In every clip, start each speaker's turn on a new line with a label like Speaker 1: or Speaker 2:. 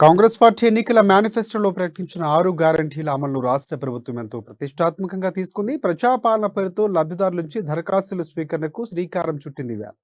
Speaker 1: Congress party ఎన్నికల మేనిఫెస్టోలో ప్రకటించిన ఆరు గ్యారంటీల అమలును రాష్ట్ర ప్రభుత్వం ఎంతో ప్రతిష్టాత్మకంగా తీసుకుంది. ప్రజాపాలన పేరుతో లబ్ధిదారుల నుంచి దరఖాస్తుల స్వీకరణకు శ్రీకారం చుట్టింది ఇవాళ.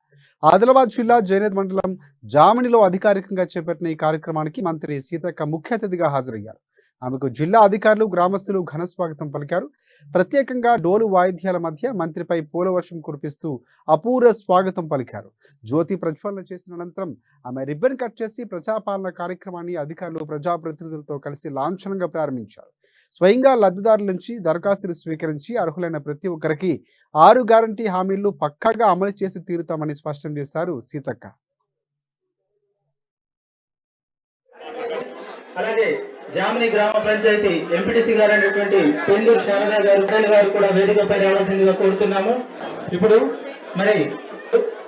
Speaker 1: ఆదిలాబాద్ జిల్లా జైనద్ మండలం జామినిలో అధికారికంగా చేపట్టిన ఈ కార్యక్రమానికి మంత్రి సీతక్క ముఖ్య అతిథిగా హాజరయ్యారు. ఆమెకు జిల్లా అధికారులు గ్రామస్తులు ఘన స్వాగతం పలికారు. ప్రత్యేకంగా డోలు వాయిద్యాల మధ్య మంత్రిపై పూలవర్షం కురిపిస్తూ అపూర్వ స్వాగతం పలికారు. జ్యోతి ప్రజ్వలన చేసిన అనంతరం ఆమె రిబ్బన్ కట్ చేసి ప్రజాపాలన కార్యక్రమాన్ని అధికారులు ప్రజాప్రతినిధులతో కలిసి లాంఛనంగా ప్రారంభించారు. స్వయంగా లబ్ధిదారుల నుంచి దరఖాస్తులు స్వీకరించి అర్హులైన ప్రతి ఒక్కరికి ఆరు గ్యారంటీ హామీలు పక్కాగా అమలు చేసి తీరుతామని స్పష్టం చేశారు సీతక్క.
Speaker 2: అలాగే జామిని గ్రామ పంచాయతీ ఎంపీటీసీ గారు అనేటువంటి పెందూరు శారదా గారు గారు కూడా వేదికపై రావాల్సిందిగా కోరుతున్నాము. ఇప్పుడు మరి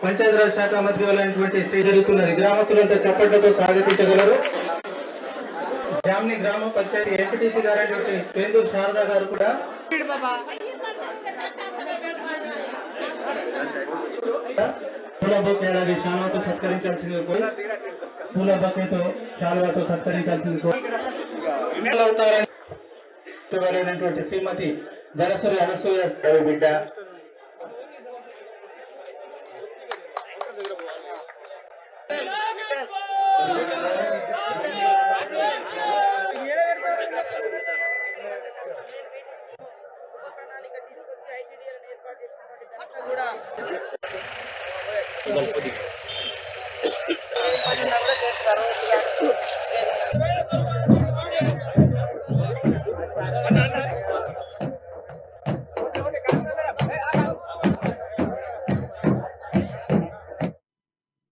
Speaker 2: పంచాయతీరాజ్ శాఖ మంత్రి వాళ్ళైనటువంటి శ్రీ జరుగుతున్నది. గ్రామస్తులంతా చప్పట్లతో స్వాగతించగలరు. జామిని గ్రామ పంచాయతీ ఎంపీటీసీ గారు అనేటువంటి పెందూరు శారదా గారు కూడా పూల బొకేలాగే సత్కరించాల్సిందిగా కోరి పూల బొకేతో శాలువాతో సత్కరించాల్సింది అవుతారని శ్రీమతి దరసరి అనసూయ బిడ్డ.
Speaker 3: కూడా அண்ணா